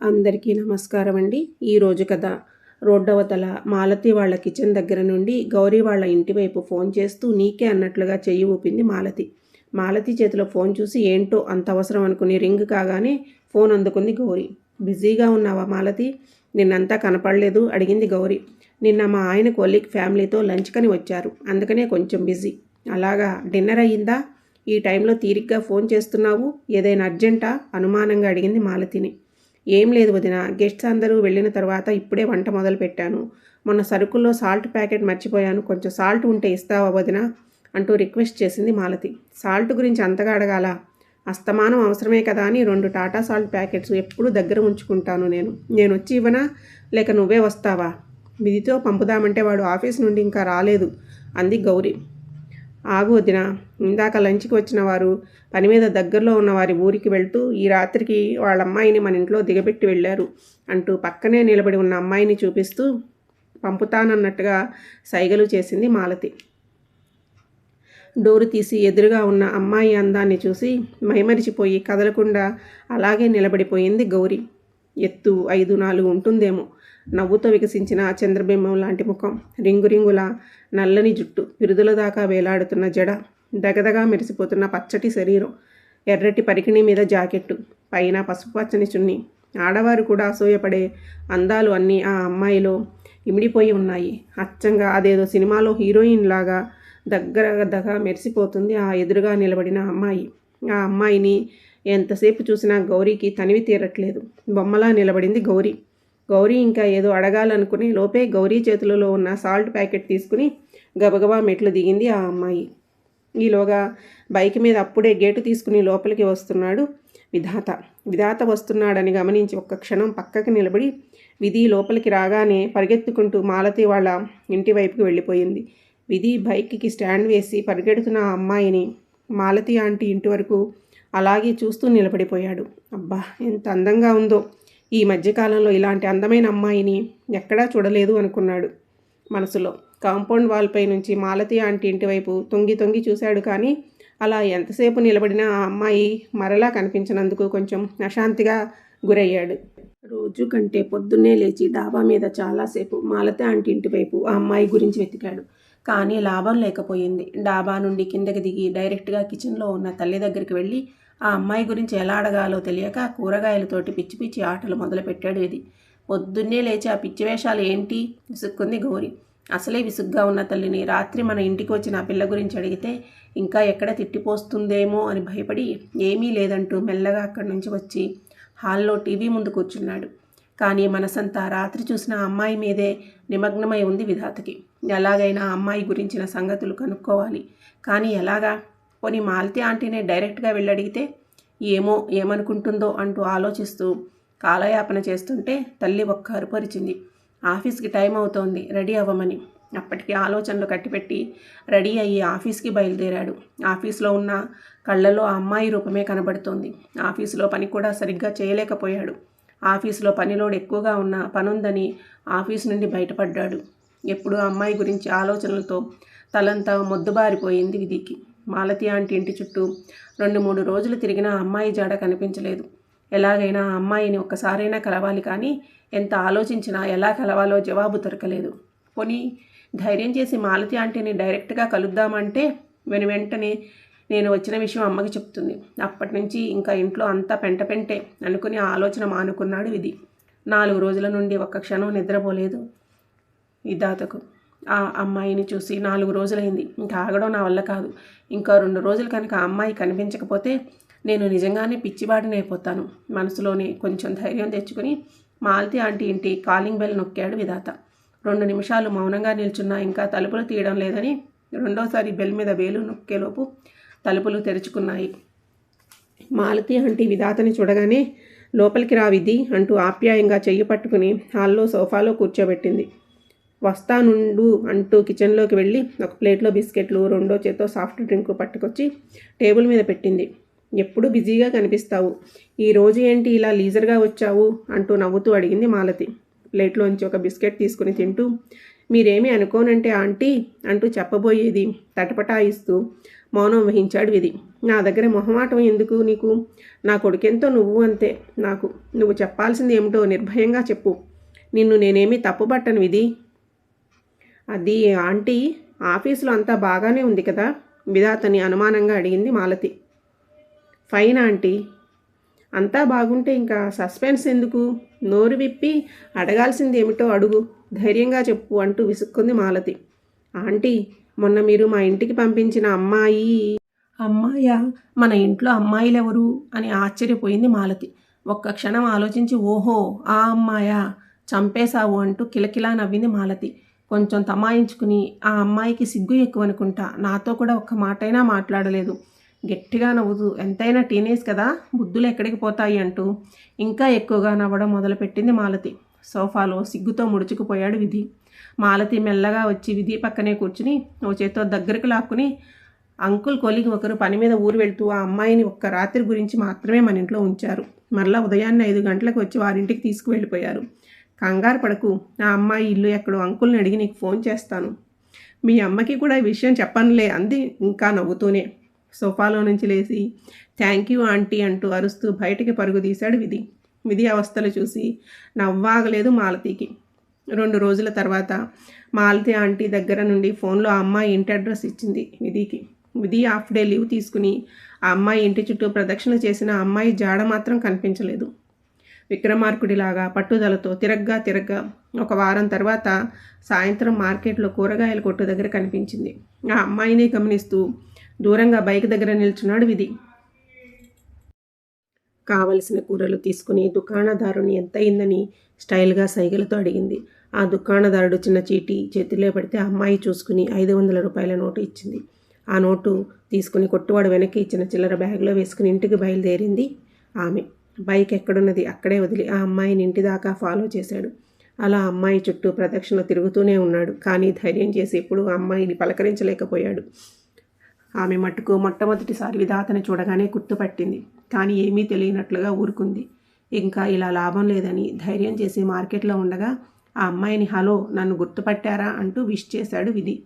అందరికీ నమస్కారం అండి. ఈరోజు కథ రోడ్డవతల మాలతి వాళ్ళ కిచెన్ దగ్గర నుండి గౌరీ వాళ్ళ ఇంటి వైపు ఫోన్ చేస్తూ నీకే అన్నట్లుగా చెయ్యి ఊపింది మాలతి. మాలతి చేతిలో ఫోన్ చూసి ఏంటో అంత అవసరం అనుకుని రింగ్ కాగానే ఫోన్ అందుకుంది గౌరీ. బిజీగా ఉన్నావా మాలతి? నిన్నంతా కనపడలేదు అడిగింది గౌరీ. నిన్న మా ఆయన కొలీగ్ ఫ్యామిలీతో లంచ్ కని వచ్చారు. అందుకనే కొంచెం బిజీ. అలాగా డిన్నర్ అయ్యిందా? ఈ టైంలో తీరిగ్గా ఫోన్ చేస్తున్నావు? ఏదైనా అర్జెంటా? అనుమానంగా అడిగింది మాలతిని. ఏం లేదు వదిన. గెస్ట్స్ అందరూ వెళ్ళిన తర్వాత ఇప్పుడే వంట మొదలు పెట్టాను. మొన్న సరుకుల్లో సాల్ట్ ప్యాకెట్ మర్చిపోయాను. కొంచెం సాల్ట్ ఉంటే ఇస్తావా వదిన? అంటూ రిక్వెస్ట్ చేసింది మాలతి. సాల్ట్ గురించి అంతగా అడగాల? అస్తమానం అవసరమే కదా అని రెండు టాటా సాల్ట్ ప్యాకెట్స్ ఎప్పుడు దగ్గర ఉంచుకుంటాను నేను. నేను వచ్చి ఇవ్వనా? లేక నువ్వే వస్తావా? విధితో పంపుదామంటే వాడు ఆఫీస్ నుండి ఇంకా రాలేదు. అంది గౌరీ. ఆగు వదిన. ఇందాక లంచ్కి వచ్చిన వారు పని మీద దగ్గరలో ఉన్న వారి ఊరికి వెళ్తూ ఈ రాత్రికి వాళ్ళ అమ్మాయిని మన ఇంట్లో దిగబెట్టి వెళ్ళారు అంటూ పక్కనే నిలబడి ఉన్న అమ్మాయిని చూపిస్తూ పంపుతానన్నట్టుగా సైగలు చేసింది మాలతి. డోరు తీసి ఎదురుగా ఉన్న అమ్మాయి అందాన్ని చూసి మైమరిచిపోయి కదలకుండా అలాగే నిలబడిపోయింది గౌరీ. ఎత్తు ఐదు నాలుగు ఉంటుందేమో. నవ్వుతో వికసించిన చంద్రబింబం లాంటి ముఖం. రింగు రింగుల నల్లని జుట్టు. పిరుదుల దాకా వేలాడుతున్న జడ. దగదగా మెరిసిపోతున్న పచ్చటి శరీరం. ఎర్రటి పరికిణి మీద జాకెట్టు. పైన పసుపు పచ్చని చున్ని. ఆడవారు కూడా అసూయపడే అందాలు అన్నీ ఆ అమ్మాయిలో ఇమిడిపోయి ఉన్నాయి. అచ్చంగా అదేదో సినిమాలో హీరోయిన్ లాగా దగ్గరగా మెరిసిపోతుంది ఆ ఎదురుగా నిలబడిన అమ్మాయి. ఆ అమ్మాయిని ఎంతసేపు చూసినా గౌరీకి తనివి తీరట్లేదు. బొమ్మలా నిలబడింది గౌరీ. గౌరీ ఇంకా ఏదో అడగాలనుకునే లోపే గౌరీ చేతులలో ఉన్న సాల్ట్ ప్యాకెట్ తీసుకుని గబగబా మెట్లు దిగింది ఆ అమ్మాయి. ఈలోగా బైక్ మీద అప్పుడే గేటు తీసుకుని లోపలికి వస్తున్నాడు విధాత. విధాత వస్తున్నాడని గమనించి ఒక్క క్షణం పక్కకి నిలబడి విధి లోపలికి రాగానే పరిగెత్తుకుంటూ మాలతి వాళ్ళ ఇంటి వైపుకి వెళ్ళిపోయింది. విధి బైక్కి స్టాండ్ వేసి పరిగెడుతున్న ఆ అమ్మాయిని మాలతి ఆంటీ ఇంటి వరకు అలాగే చూస్తూ నిలబడిపోయాడు. అబ్బా ఎంత అందంగా ఉందో. ఈ మధ్యకాలంలో ఇలాంటి అందమైన అమ్మాయిని ఎక్కడా చూడలేదు అనుకున్నాడు మనసులో. కాంపౌండ్ వాల్పై నుంచి మాలతి ఆంటీ ఇంటి వైపు తొంగి తొంగి చూశాడు కానీ అలా ఎంతసేపు నిలబడిన ఆ అమ్మాయి మరలా కనిపించినందుకు కొంచెం అశాంతిగా గురయ్యాడు. రోజు కంటే పొద్దున్నే లేచి డాబా మీద చాలాసేపు మాలతి ఆంటీ ఇంటి వైపు ఆ అమ్మాయి గురించి వెతికాడు. కానీ లాభం లేకపోయింది. డాబా నుండి కిందకి దిగి డైరెక్ట్గా కిచెన్లో ఉన్న తల్లి దగ్గరికి వెళ్ళి ఆ అమ్మాయి గురించి ఎలా అడగాలో తెలియక కూరగాయలతోటి పిచ్చి పిచ్చి ఆటలు మొదలుపెట్టాడు ఇది. పొద్దున్నే లేచి ఆ పిచ్చి వేషాలు ఏంటి? విసుక్కుంది గౌరి. అసలే విసుగ్గా ఉన్న తల్లిని రాత్రి మన ఇంటికి వచ్చిన ఆ పిల్ల గురించి అడిగితే ఇంకా ఎక్కడ తిట్టిపోస్తుందేమో అని భయపడి ఏమీ లేదంటూ మెల్లగా అక్కడి నుంచి వచ్చి హాల్లో టీవీ ముందు కూర్చున్నాడు. కానీ మనసంతా రాత్రి చూసిన అమ్మాయి మీదే నిమగ్నమై ఉంది విధాతకి. ఎలాగైనా అమ్మాయి గురించిన సంగతులు కనుక్కోవాలి. కానీ ఎలాగా? పోనీ మాలతి ఆంటీనే డైరెక్ట్గా వెళ్ళడిగితే ఏమో ఏమనుకుంటుందో అంటూ ఆలోచిస్తూ కాలయాపన చేస్తుంటే తల్లి ఒక్క అరుపరిచింది. ఆఫీస్కి టైం అవుతోంది రెడీ అవ్వమని. అప్పటికి ఆలోచనలు కట్టిపెట్టి రెడీ అయ్యి ఆఫీస్కి బయలుదేరాడు. ఆఫీస్లో ఉన్న కళ్ళలో అమ్మాయి రూపమే కనబడుతోంది. ఆఫీసులో పని కూడా సరిగ్గా చేయలేకపోయాడు. ఆఫీసులో పనిలోడ్ ఎక్కువగా ఉన్న పనుందని ఆఫీస్ నుండి బయటపడ్డాడు. ఎప్పుడు అమ్మాయి గురించి ఆలోచనలతో తలంతా మొద్దుబారిపోయింది విధికి. మాలతి ఆంటీ ఇంటి చుట్టూ రెండు మూడు రోజులు తిరిగిన అమ్మాయి జాడ కనిపించలేదు. ఎలాగైనా ఆ అమ్మాయిని ఒక్కసారైనా కలవాలి కానీ ఎంత ఆలోచించినా ఎలా కలవాలో జవాబు దొరకలేదు. పోనీ ధైర్యం చేసి మాలతి ఆంటీని డైరెక్ట్గా కలుద్దామంటే వెను వెంటనే నేను వచ్చిన విషయం అమ్మకి చెప్తుంది. అప్పటి నుంచి ఇంకా ఇంట్లో అంతా పెంట పెంటే అనుకుని ఆలోచన మానుకున్నాడు ఇది నాలుగు రోజుల నుండి ఒక్క క్షణం నిద్రపోలేదు. విధాతకు ఆ అమ్మాయిని చూసి నాలుగు రోజులైంది. ఇంకా ఆగడం నా వల్ల కాదు. ఇంకా రెండు రోజులు కనుక ఆ అమ్మాయి కనిపించకపోతే నేను నిజంగానే పిచ్చివాడినైపోతాను మనసులోనే కొంచెం ధైర్యం తెచ్చుకుని మాలతి ఆంటీ ఇంటి కాలింగ్ బెల్ నొక్కాడు విధాత. రెండు నిమిషాలు మౌనంగా నిల్చున్నా ఇంకా తలుపులు తీయడం లేదని రెండోసారి బెల్ మీద వేలు నొక్కేలోపు తలుపులు తెరుచుకున్నాయి. మాలతి ఆంటీ విధాతని చూడగానే లోపలికి రావిది అంటూ ఆప్యాయంగా చెయ్యి పట్టుకుని హాల్లో సోఫాలో కూర్చోబెట్టింది. వస్తానుండు అంటూ కిచెన్లోకి వెళ్ళి ఒక ప్లేట్లో బిస్కెట్లు రెండో చేత్తో సాఫ్ట్ డ్రింక్ పట్టుకొచ్చి టేబుల్ మీద పెట్టింది. ఎప్పుడు బిజీగా కనిపిస్తావు? ఈ రోజు ఏంటి ఇలా లీజర్గా వచ్చావు? అంటూ నవ్వుతూ అడిగింది మాలతి. ప్లేట్లోంచి ఒక బిస్కెట్ తీసుకుని తింటూ మీరేమీ అనుకోనంటే ఆంటీ అంటూ చెప్పబోయేది తటపటాయిస్తూ మౌనం వహించాడు విధి. నా దగ్గర మొహమాటం ఎందుకు నీకు? నా కొడుకెంతో నువ్వు అంతే. నాకు నువ్వు చెప్పాల్సింది ఏమిటో నిర్భయంగా చెప్పు. నిన్ను నేనేమీ తప్పుపట్టను విధి. అది ఆంటీ ఆఫీసులో అంతా బాగానే ఉంది కదా? విధాతని అనుమానంగా అడిగింది మాలతి. Fine aunty. అంతా బాగుంటే ఇంకా సస్పెన్స్ ఎందుకు? నోరు విప్పి అడగాల్సింది ఏమిటో అడుగు. ధైర్యంగా చెప్పు అంటూ విసుక్కుంది మాలతి. ఆంటీ మొన్న మీరు మా ఇంటికి పంపించిన అమ్మాయి అమ్మాయా? మన ఇంట్లో అమ్మాయిలెవరు? అని ఆశ్చర్యపోయింది మాలతి. ఒక్క క్షణం ఆలోచించి ఓహో ఆ అమ్మాయా? చంపేశావు అంటూ కిలకిలా నవ్వింది మాలతి. కొంచెం తమాయించుకుని ఆ అమ్మాయికి సిగ్గు ఎక్కువ అనుకుంటా నాతో కూడా ఒక్క మాటైనా మాట్లాడలేదు. గట్టిగా నవ్వుతూ ఎంతైనా టీనేజ్ కదా బుద్ధులు ఎక్కడికి పోతాయి అంటూ ఇంకా ఎక్కువగా నవ్వడం మొదలుపెట్టింది మాలతి. సోఫాలో సిగ్గుతో ముడుచుకుపోయాడు విధి. మాలతి మెల్లగా వచ్చి విధి పక్కనే కూర్చుని ఓ చేతితో దగ్గరకు లాక్కుని అంకుల్ కొలిగి ఒకరు పని మీద ఊరు వెళ్తూ ఆ అమ్మాయిని ఒక్క రాత్రి గురించి మాత్రమే మన ఇంట్లో ఉంచారు. మరలా ఉదయాన్నే ఐదు గంటలకు వచ్చి వారింటికి తీసుకువెళ్ళిపోయారు. కంగారు పడకు. నా అమ్మాయి ఇల్లు ఎక్కడో అంకుల్ని అడిగి నీకు ఫోన్ చేస్తాను. మీ అమ్మకి కూడా ఈ విషయం చెప్పనులే అంది ఇంకా నవ్వుతూనే. సోఫాలో నుంచి లేచి థ్యాంక్ యూ ఆంటీ అంటూ అరుస్తూ బయటికి పరుగు తీశాడు విధి. విధి అవస్థలు చూసి నవ్వాగలేదు మాలతీకి. రెండు రోజుల తర్వాత మాలతి ఆంటీ దగ్గర నుండి ఫోన్లో అమ్మాయి ఇంటి అడ్రస్ ఇచ్చింది విధికి. విధి హాఫ్ డే లీవ్ తీసుకుని ఆ అమ్మాయి ఇంటి చుట్టూ ప్రదక్షిణ చేసిన అమ్మాయి జాడ మాత్రం కనిపించలేదు. విక్రమార్కుడిలాగా పట్టుదలతో తిరగ్గా తిరగ్గా ఒక వారం తర్వాత సాయంత్రం మార్కెట్లో కూరగాయల కొట్టు దగ్గర కనిపించింది. ఆ అమ్మాయిని గమనిస్తూ దూరంగా బైక్ దగ్గర నిల్చున్నాడు విధి. కావలసిన కూరలు తీసుకుని దుకాణదారుని ఎంతయిందని స్టైల్గా సైగలతో అడిగింది. ఆ దుకాణదారుడు చిన్న చీటీ చేతిలో పెడితే ఆ అమ్మాయి చూసుకుని ఐదు వందల రూపాయల నోటు ఇచ్చింది. ఆ నోటు తీసుకుని కొట్టువాడు వెనక్కి ఇచ్చిన చిల్లర బ్యాగ్లో వేసుకుని ఇంటికి బయలుదేరింది ఆమె. బైక్ ఎక్కడున్నది అక్కడే వదిలి ఆ అమ్మాయిని ఇంటి దాకా ఫాలో చేశాడు. అలా అమ్మాయి చుట్టూ ప్రదక్షిణ తిరుగుతూనే ఉన్నాడు. కానీ ధైర్యం చేసి ఎప్పుడూ అమ్మాయిని పలకరించలేకపోయాడు. ఆమె మట్టుకు మొట్టమొదటిసారి విధాతని చూడగానే గుర్తుపట్టింది. కానీ ఏమీ తెలియనట్లుగా ఊరుకుంది. ఇంకా ఇలా లాభం లేదని ధైర్యం చేసి మార్కెట్లో ఉండగా ఆ అమ్మాయిని హలో నన్ను గుర్తుపట్టారా? అంటూ విష్ చేశాడు విధి.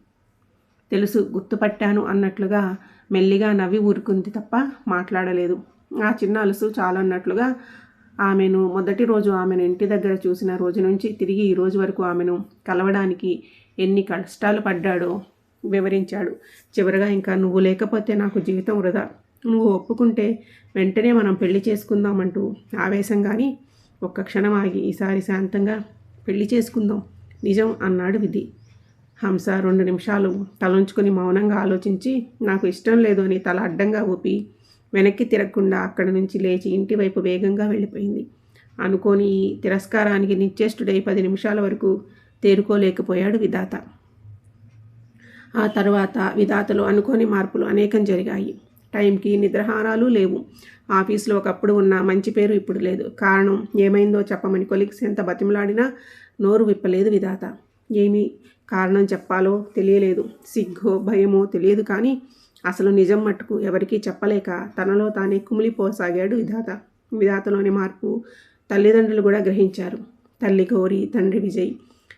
తెలుసు గుర్తుపట్టాను అన్నట్లుగా మెల్లిగా నవ్వి ఊరుకుంది తప్ప మాట్లాడలేదు. ఆ చిన్న అలుసు చాలన్నట్లుగా ఆమెను మొదటి రోజు ఆమెను ఇంటి దగ్గర చూసిన రోజు నుంచి తిరిగి ఈ రోజు వరకు ఆమెను కలవడానికి ఎన్ని కష్టాలు పడ్డాడో వివరించాడు. చివరగా ఇంకా నువ్వు లేకపోతే నాకు జీవితం వృధా. నువ్వు ఒప్పుకుంటే వెంటనే మనం పెళ్ళి చేసుకుందామంటూ ఆవేశం కానీ ఒక్క క్షణం ఆగి ఈసారి శాంతంగా పెళ్ళి చేసుకుందాం. నిజం అన్నాడు విధి. హంస రెండు నిమిషాలు తలంచుకొని మౌనంగా ఆలోచించి నాకు ఇష్టం లేదు అని తల అడ్డంగా ఊపి వెనక్కి తిరగకుండా అక్కడి నుంచి లేచి ఇంటి వైపు వేగంగా వెళ్ళిపోయింది. అనుకోని ఈ తిరస్కారానికి నిశ్చేష్టుడై పది నిమిషాల వరకు తేరుకోలేకపోయాడు విధాత. ఆ తర్వాత విధాతలో అనుకోని మార్పులు అనేకం జరిగాయి. టైంకి నిద్రహారాలు లేవు. ఆఫీస్లో ఒకప్పుడు ఉన్న మంచి పేరు ఇప్పుడు లేదు. కారణం ఏమైందో చెప్పమని కొలిక్స్ ఎంత బతిమలాడినా నోరు విప్పలేదు విధాత. ఏమీ కారణం చెప్పాలో తెలియలేదు. సిగ్గో భయమో తెలియదు కానీ అసలు నిజం మట్టుకు ఎవరికీ చెప్పలేక తనలో తానే కుమిలిపోసాగాడు విధాత. విధాతలోని మార్పు తల్లిదండ్రులు కూడా గ్రహించారు. తల్లి గౌరి తండ్రి విజయ్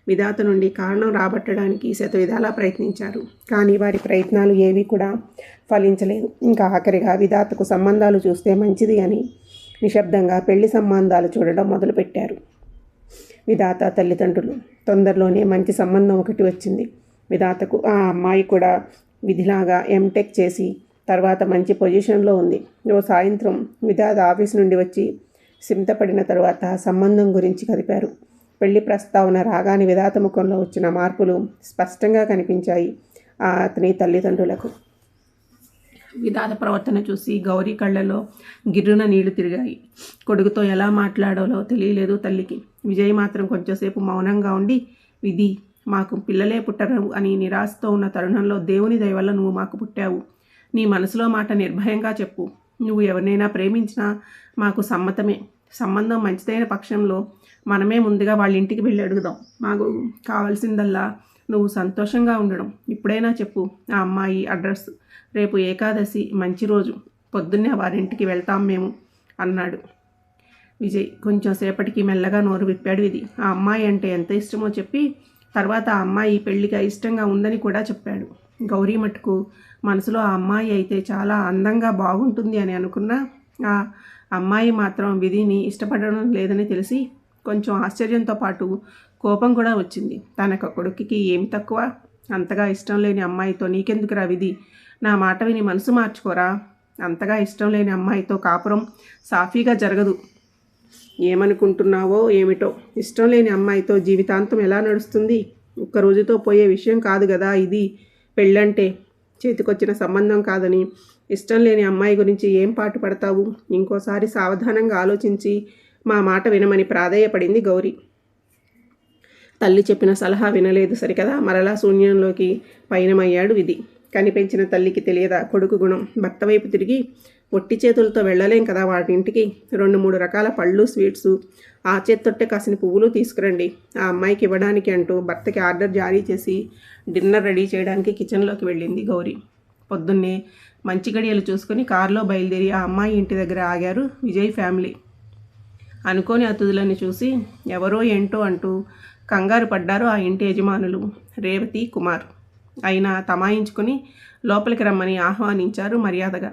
విధాత నుండి కారణం రాబట్టడానికి శతవిధాలా ప్రయత్నించారు. కానీ వారి ప్రయత్నాలు ఏవి కూడా ఫలించలేదు. ఇంకా ఆఖరిగా విధాతకు సంబంధాలు చూస్తే మంచిది అని నిశ్శబ్దంగా పెళ్ళి సంబంధాలు చూడడం మొదలుపెట్టారు. విధాత తల్లిదండ్రులు. తొందరలోనే మంచి సంబంధం ఒకటి వచ్చింది. విధాతకు ఆ అమ్మాయి కూడా విధిలాగా ఎంటెక్ చేసి తర్వాత మంచి పొజిషన్లో ఉంది. ఓ సాయంత్రం విధాత ఆఫీస్ నుండి వచ్చి సింతపడిన తరువాత సంబంధం గురించి కదిపారు. పెళ్ళి ప్రస్తావన రాగానే విధాత ముఖంలో వచ్చిన మార్పులు స్పష్టంగా కనిపించాయి ఆ అతని తల్లిదండ్రులకు. విధాత ప్రవర్తన చూసి గౌరీ కళ్ళలో గిర్రున నీళ్ళు తిరిగాయి. కొడుకుతో ఎలా మాట్లాడాలో తెలియలేదు తల్లికి. విజయ్ మాత్రం కొంచెంసేపు మౌనంగా ఉండి విధి మాకు పిల్లలే పుట్టరు అని నిరాశతో ఉన్న తరుణంలో దేవుని దయవల్ల నువ్వు మాకు పుట్టావు. నీ మనసులో మాట నిర్భయంగా చెప్పు. నువ్వు ఎవరినైనా ప్రేమించినా మాకు సమ్మతమే. సంబంధం మంచిదైన పక్షంలో మనమే ముందుగా వాళ్ళ ఇంటికి వెళ్ళి అడుగుదాం. మాకు కావాల్సిందల్లా నువ్వు సంతోషంగా ఉండడం. ఇప్పుడైనా చెప్పు ఆ అమ్మాయి అడ్రస్. రేపు ఏకాదశి మంచి రోజు. పొద్దున్నే వారింటికి వెళ్తాం మేము అన్నాడు. విజయ్ కొంచెం సేపటికి మెల్లగా నోరు విప్పాడు ఇది ఆ అమ్మాయి అంటే ఎంత ఇష్టమో చెప్పి తర్వాత ఆ అమ్మాయి పెళ్ళిగా ఇష్టంగా ఉందని కూడా చెప్పాడు. గౌరీ మటుకు మనసులో ఆ అమ్మాయి అయితే చాలా అందంగా బాగుంటుంది అని అనుకున్న. ఆ అమ్మాయి మాత్రం విధిని ఇష్టపడడం లేదని తెలిసి కొంచెం ఆశ్చర్యంతో పాటు కోపం కూడా వచ్చింది. తనకు కొడుకుకి ఏమి తక్కువ? అంతగా ఇష్టం లేని అమ్మాయితో నీకెందుకురా విధి? నా మాట విని మనసు మార్చుకోరా? అంతగా ఇష్టం లేని అమ్మాయితో కాపురం సాఫీగా జరగదు. ఏమనుకుంటున్నావో ఏమిటో? ఇష్టం లేని అమ్మాయితో జీవితాంతం ఎలా నడుస్తుంది? ఒక్క రోజుతో పోయే విషయం కాదు కదా ఇది. పెళ్ళంటే చేతికొచ్చిన సంబంధం కాదని. ఇష్టం లేని అమ్మాయి గురించి ఏం పాటు పడతావు? ఇంకోసారి సావధానంగా ఆలోచించి మా మాట వినమని ప్రాధేయపడింది గౌరీ. తల్లి చెప్పిన సలహా వినలేదు సరికదా? మరలా శూన్యంలోకి పయనమయ్యాడు విధి. కనిపించిన తల్లికి తెలియదా? కొడుకు గుణం. భర్త వైపు తిరిగి ఒట్టి చేతులతో వెళ్ళలేం కదా వాటి ఇంటికి రెండు మూడు రకాల పళ్ళు స్వీట్స్. ఆ చేత్తొట్టే కాసిన పువ్వులు తీసుకురండి. ఆ అమ్మాయికి ఇవ్వడానికి అంటూ భర్తకి ఆర్డర్ జారీ చేసి డిన్నర్ రెడీ చేయడానికి కిచెన్లోకి వెళ్ళింది గౌరీ. పొద్దున్నే మంచి గడియలు చూసుకొని కారులో బయలుదేరి ఆ అమ్మాయి ఇంటి దగ్గర ఆగారు విజయ్ ఫ్యామిలీ. అనుకోని అతిథులని చూసి ఎవరో ఏంటో అంటూ కంగారు పడ్డారు ఆ ఇంటి యజమానులు రేవతి కుమార్. అయినా తమాయించుకుని లోపలికి రమ్మని ఆహ్వానించారు మర్యాదగా.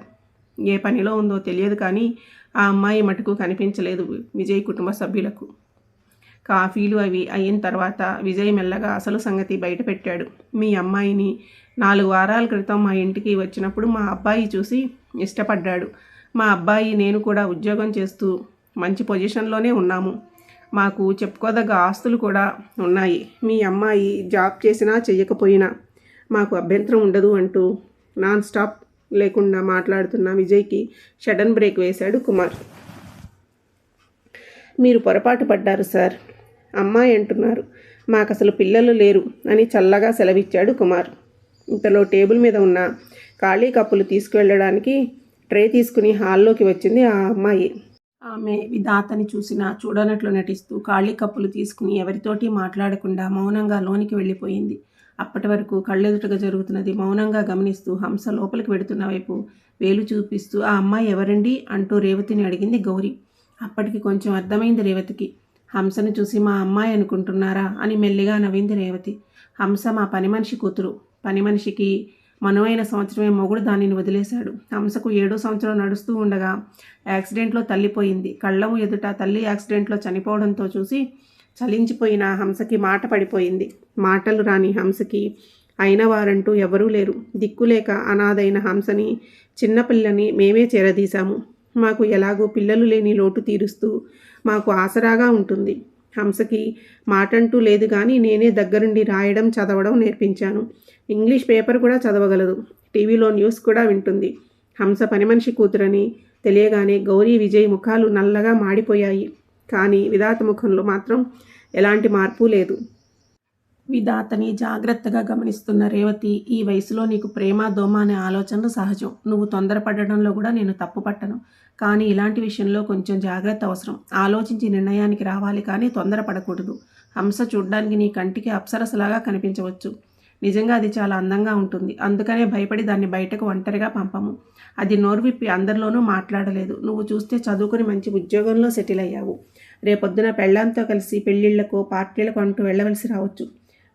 ఏ పనిలో ఉందో తెలియదు కానీ ఆ అమ్మాయి మటుకు కనిపించలేదు విజయ్ కుటుంబ సభ్యులకు. కాఫీలు అవి అయిన తర్వాత విజయ్ మెల్లగా అసలు సంగతి బయటపెట్టాడు. మీ అమ్మాయిని నాలుగు వారాల క్రితం మా ఇంటికి వచ్చినప్పుడు మా అబ్బాయి చూసి ఇష్టపడ్డాడు. మా అబ్బాయి నేను కూడా ఉద్యోగం చేస్తూ మంచి పొజిషన్లోనే ఉన్నాము. మాకు చెప్పుకోదగ్గ ఆస్తులు కూడా ఉన్నాయి. మీ అమ్మాయి జాబ్ చేసినా చెయ్యకపోయినా మాకు అభ్యంతరం ఉండదు అంటూ నాన్ స్టాప్ లేకుండా మాట్లాడుతున్న విజయ్కి షడన్ బ్రేక్ వేశాడు కుమార్. మీరు పొరపాటు పడ్డారు సార్ అమ్మాయి అంటున్నారు. మాకు అసలు పిల్లలు లేరు అని చల్లగా సెలవిచ్చాడు కుమార్. ఇంతలో టేబుల్ మీద ఉన్న ఖాళీ కప్పులు తీసుకువెళ్ళడానికి ట్రే తీసుకుని హాల్లోకి వచ్చింది ఆ అమ్మాయి. ఆమె విధాతని చూసినా చూడనట్లు నటిస్తూ ఖాళీ కప్పులు తీసుకుని ఎవరితోటి మాట్లాడకుండా మౌనంగా లోనికి వెళ్ళిపోయింది. అప్పటి వరకు కళ్ళెదుటగా జరుగుతున్నది మౌనంగా గమనిస్తూ హంస లోపలికి వెడుతున్న వైపు వేలు చూపిస్తూ ఆ అమ్మాయి ఎవరండి? అంటూ రేవతిని అడిగింది గౌరీ. అప్పటికి కొంచెం అర్థమైంది రేవతికి. హంసను చూసి మా అమ్మాయి అనుకుంటున్నారా? అని మెల్లిగా నవ్వింది రేవతి. హంస మా పని మనిషి కూతురు. పని మనిషికి మనువైన సంవత్సరమే మొగుడు దానిని వదిలేశాడు. హంసకు ఏడో సంవత్సరం నడుస్తూ ఉండగా యాక్సిడెంట్లో తల్లిపోయింది. కళ్ళము ఎదుట తల్లి యాక్సిడెంట్లో చనిపోవడంతో చూసి చలించిపోయిన హంసకి మాట పడిపోయింది. మాటలు రాని హంసకి. అయిన వారంటూ ఎవరూ లేరు. దిక్కులేక అనాథైన హంసని చిన్నపిల్లని మేమే చేరదీశాము. మాకు ఎలాగో పిల్లలు లేని లోటు తీరుస్తూ మాకు ఆసరాగా ఉంటుంది. హంసకి మాటంటూ లేదు కానీ నేనే దగ్గరుండి రాయడం చదవడం నేర్పించాను. ఇంగ్లీష్ పేపర్ కూడా చదవగలదు. టీవీలో న్యూస్ కూడా వింటుంది. హంస పని మనిషి కూతురని తెలియగానే గౌరీ విజయ్ ముఖాలు నల్లగా మాడిపోయాయి. కానీ విధాత ముఖంలో మాత్రం ఎలాంటి మార్పు లేదు. విధాతని జాగ్రత్తగా గమనిస్తున్న రేవతి ఈ వయసులో నీకు ప్రేమ దోమ అనే ఆలోచనలు సహజం. నువ్వు తొందరపడడంలో కూడా నేను తప్పు పట్టను. కానీ ఇలాంటి విషయంలో కొంచెం జాగ్రత్త అవసరం. ఆలోచించి నిర్ణయానికి రావాలి కానీ తొందరపడకూడదు. హంస చూడ్డానికి నీ కంటికి అప్సరసలాగా కనిపించవచ్చు. నిజంగా అది చాలా అందంగా ఉంటుంది. అందుకనే భయపడి దాన్ని బయటకు ఒంటరిగా పంపము. అది నోరు విప్పి అందరిలోనూ మాట్లాడలేదు. నువ్వు చూస్తే చదువుకుని మంచి ఉద్యోగంలో సెటిల్ అయ్యావు. రేపొద్దున పెళ్ళాంతో కలిసి పెళ్ళిళ్ళకు పార్టీలకు అంటూ వెళ్ళవలసి రావచ్చు.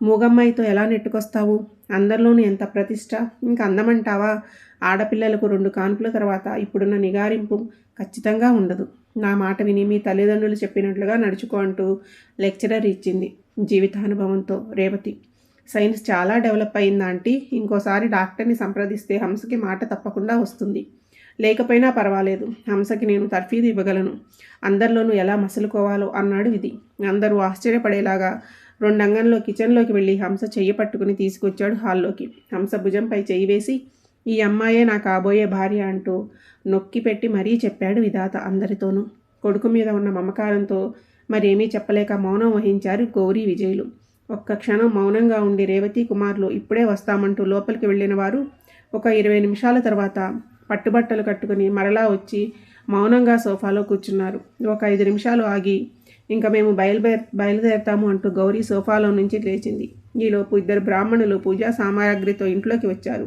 మూగమ్మాయితో ఎలా నెట్టుకొస్తావు? అందరిలోనూ ఎంత ప్రతిష్ట? ఇంకా అందమంటావా? ఆడపిల్లలకు రెండు కాన్పుల తర్వాత ఇప్పుడున్న నిగారింపు ఖచ్చితంగా ఉండదు. నా మాట విని మీ తల్లిదండ్రులు చెప్పినట్లుగా నడుచుకో అంటూ లెక్చరర్ ఇచ్చింది జీవితానుభవంతో రేవతి. సైన్స్ చాలా డెవలప్ అయిందా ఆంటీ. ఇంకోసారి డాక్టర్ని సంప్రదిస్తే హంసకి మాట తప్పకుండా వస్తుంది. లేకపోయినా పర్వాలేదు. హంసకి నేను తర్ఫీదు ఇవ్వగలను. అందరిలోనూ ఎలా మసలుకోవాలో అన్నాడు ఇది అందరూ ఆశ్చర్యపడేలాగా రెండంగంలో కిచెన్లోకి వెళ్ళి హంస చెయ్యి పట్టుకుని తీసుకొచ్చాడు హాల్లోకి. హంస భుజంపై చెయ్యి వేసి ఈ అమ్మాయే నా కాబోయే భార్య అంటూ నొక్కి పెట్టి మరీ చెప్పాడు విధాత అందరితోనూ. కొడుకు మీద ఉన్న మమకారంతో మరేమీ చెప్పలేక మౌనం వహించారు గౌరీ విజయులు. ఒక్క క్షణం మౌనంగా ఉండి రేవతి కుమార్లు ఇప్పుడే వస్తామంటూ లోపలికి వెళ్ళిన వారు ఒక ఇరవై నిమిషాల తర్వాత పట్టుబట్టలు కట్టుకుని మరలా వచ్చి మౌనంగా సోఫాలో కూర్చున్నారు. ఒక ఐదు నిమిషాలు ఆగి ఇంకా మేము బయలుదేర బయలుదేరతాము అంటూ గౌరీ సోఫాలో నుంచి లేచింది. ఈలోపు ఇద్దరు బ్రాహ్మణులు పూజా సామాగ్రితో ఇంట్లోకి వచ్చారు.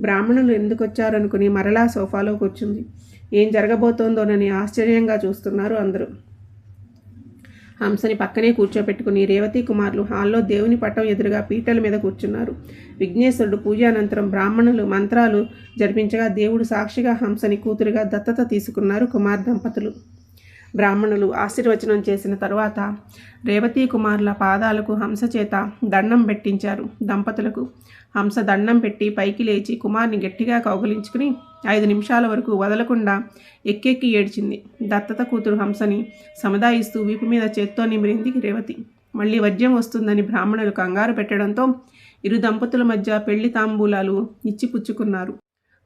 బ్రాహ్మణులు ఎందుకు వచ్చారనుకుని మరలా సోఫాలో కూర్చుంది. ఏం జరగబోతోందోనని ఆశ్చర్యంగా చూస్తున్నారు అందరూ. హంసని పక్కనే కూర్చోపెట్టుకుని రేవతి కుమారులు హాల్లో దేవుని పట్టం ఎదురుగా పీటల మీద కూర్చున్నారు. విఘ్నేశ్వరుడు పూజ అనంతరం బ్రాహ్మణులు మంత్రాలు జరిపించగా దేవుడు సాక్షిగా హంసని కూతురుగా దత్తత తీసుకున్నారు కుమార్ దంపతులు. బ్రాహ్మణులు ఆశీర్వచనం చేసిన తరువాత రేవతీ కుమారుల పాదాలకు హంస చేత దండం పెట్టించారు దంపతులకు. హంస దండం పెట్టి పైకి లేచి కుమార్ని గట్టిగా కౌగలించుకుని ఐదు నిమిషాల వరకు వదలకుండా ఎక్కెక్కి ఏడ్చింది. దత్తత కూతురు హంసని సముదాయిస్తూ వీపు మీద చేత్తో నిమిరింది రేవతి. మళ్ళీ వద్యం వస్తుందని బ్రాహ్మణులు కంగారు పెట్టడంతో ఇరు దంపతుల మధ్య పెళ్ళి తాంబూలాలు ఇచ్చిపుచ్చుకున్నారు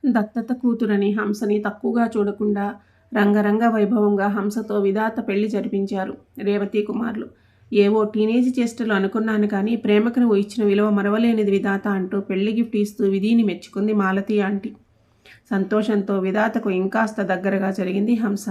దత్తత కూతురని హంసని తక్కువగా చూడకుండా రంగరంగ వైభవంగా హంసతో విధాత పెళ్ళి జరిపించారు రేవతి కుమార్లు. ఏవో టీనేజ్ చేష్టలు అనుకున్నాను కానీ ప్రేమకు నువ్వు ఇచ్చిన విలువ మరవలేనిది విధాత అంటూ పెళ్ళి గిఫ్ట్ ఇస్తూ విధిని మెచ్చుకుంది మాలతి ఆంటీ. సంతోషంతో విధాతకు ఇంకాస్త దగ్గరగా జరిగింది హంస.